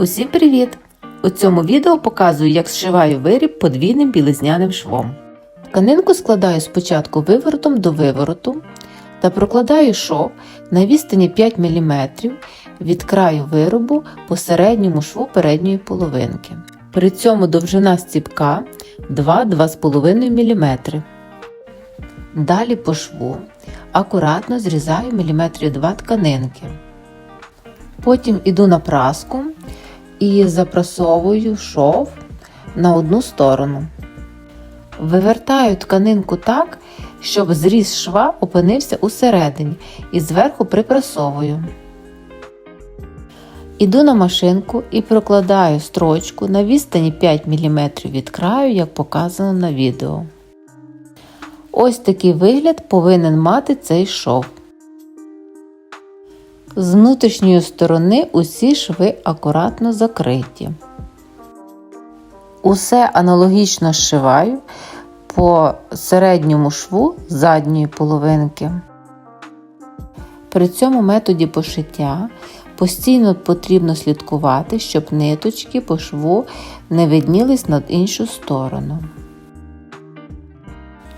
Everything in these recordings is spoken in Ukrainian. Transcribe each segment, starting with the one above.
Усім привіт! У цьому відео показую, як зшиваю виріб подвійним білизняним швом. Тканинку складаю спочатку виворотом до вивороту та прокладаю шов на відстані 5 мм від краю виробу по середньому шву передньої половинки. При цьому довжина стіпка 2-2,5 мм. Далі по шву акуратно зрізаю міліметрів 2 тканинки. Потім іду на праску і запрасовую шов на одну сторону. Вивертаю тканинку так, щоб зріз шва опинився усередині і зверху припрасовую. Іду на машинку і прокладаю строчку на відстані 5 мм від краю, як показано на відео. Ось такий вигляд повинен мати цей шов. З внутрішньої сторони усі шви акуратно закриті. Усе аналогічно зшиваю по середньому шву задньої половинки. При цьому методі пошиття постійно потрібно слідкувати, щоб ниточки по шву не виднілись над іншу сторону.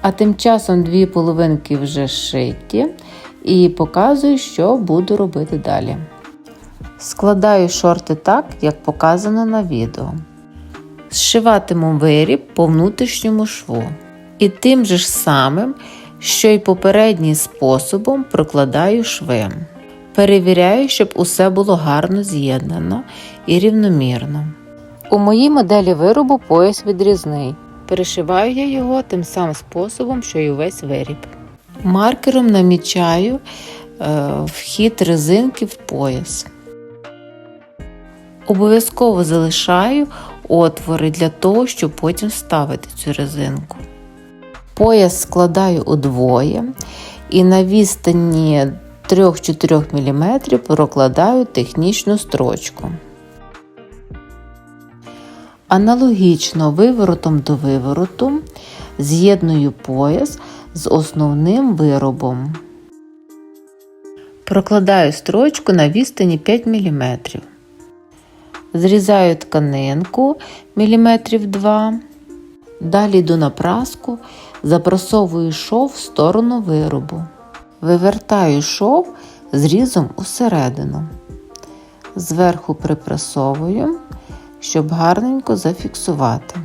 А тим часом дві половинки вже зшиті і показую, що буду робити далі. Складаю шорти так, як показано на відео. Зшиватиму виріб по внутрішньому шву. І тим же ж самим, що й попереднім способом прокладаю шви. Перевіряю, щоб усе було гарно з'єднано і рівномірно. У моїй моделі виробу пояс відрізний. Перешиваю я його тим самим способом, що й увесь виріб. Маркером намічаю е, вхід резинки в пояс. Обов'язково залишаю отвори для того, щоб потім вставити цю резинку. Пояс складаю удвоє і на відстані 3-4 мм прокладаю технічну строчку. Аналогічно виворотом до вивороту з'єдную пояс з основним виробом. Прокладаю строчку на відстані 5 мм. Зрізаю тканинку міліметрів 2 Далі йду на праску, запрасовую шов в сторону виробу. Вивертаю шов зрізом усередину. Зверху припрасовую, щоб гарненько зафіксувати.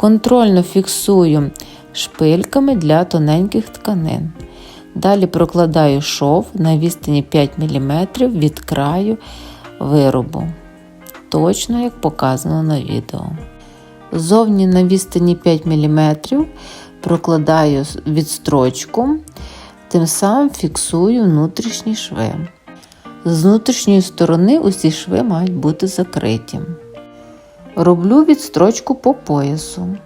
Контрольно фіксую шпильками для тоненьких тканин. Далі прокладаю шов на відстані 5 мм від краю виробу, точно як показано на відео. Зовні на відстані 5 мм прокладаю відстрочку, тим самим фіксую внутрішні шви. З внутрішньої сторони усі шви мають бути закриті. Роблю відстрочку по поясу.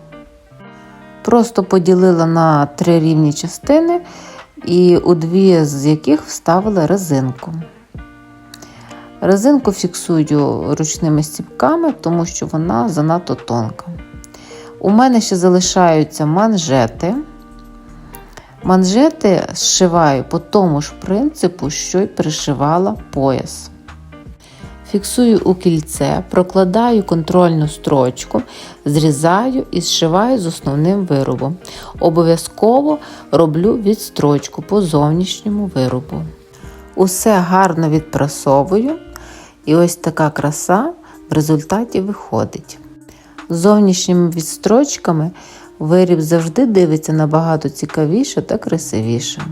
Просто поділила на три рівні частини, і у дві з яких вставила резинку. Резинку фіксую ручними стіпками, тому що вона занадто тонка. У мене ще залишаються манжети. Манжети зшиваю по тому ж принципу, що й пришивала пояс. Фіксую у кільце, прокладаю контрольну строчку, зрізаю і зшиваю з основним виробом. Обов'язково роблю відстрочку по зовнішньому виробу. Усе гарно відпрасовую, і ось така краса в результаті виходить. Зовнішніми відстрочками виріб завжди дивиться набагато цікавіше та красивіше.